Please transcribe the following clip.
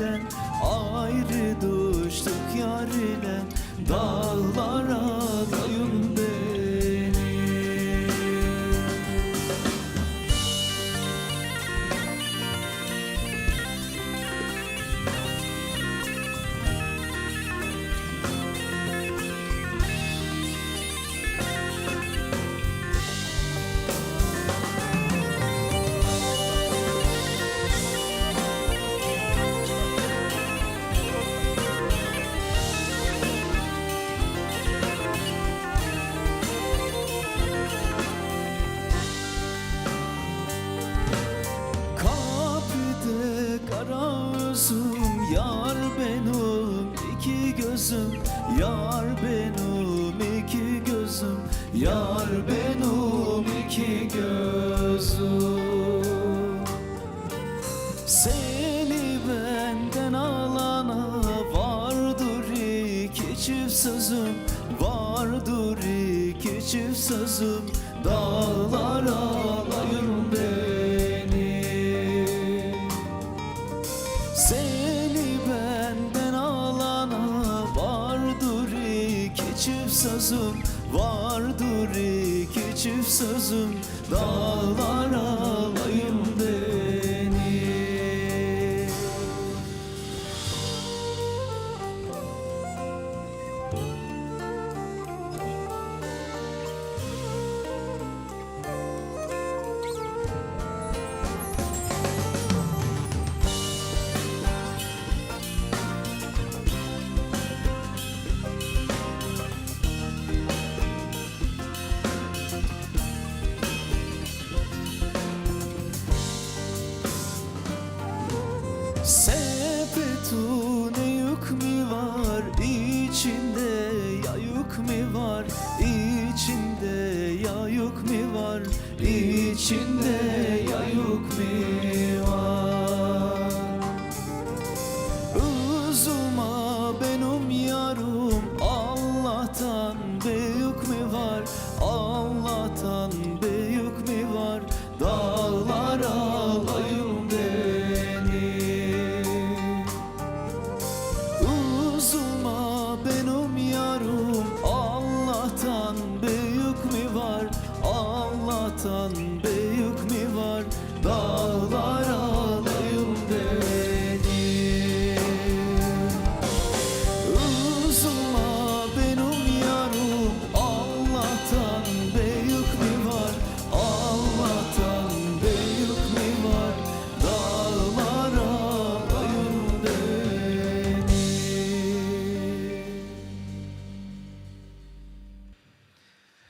ile Ayrı düştük yar ile Dağlar Yar benim iki gözüm Yar benim iki gözüm. Seni benden alana Vardır iki çift sözüm Vardır iki çift sözüm. Dağlara alayım ben çift sözüm Vardır iki çift sözüm. Dağlar alayım vatan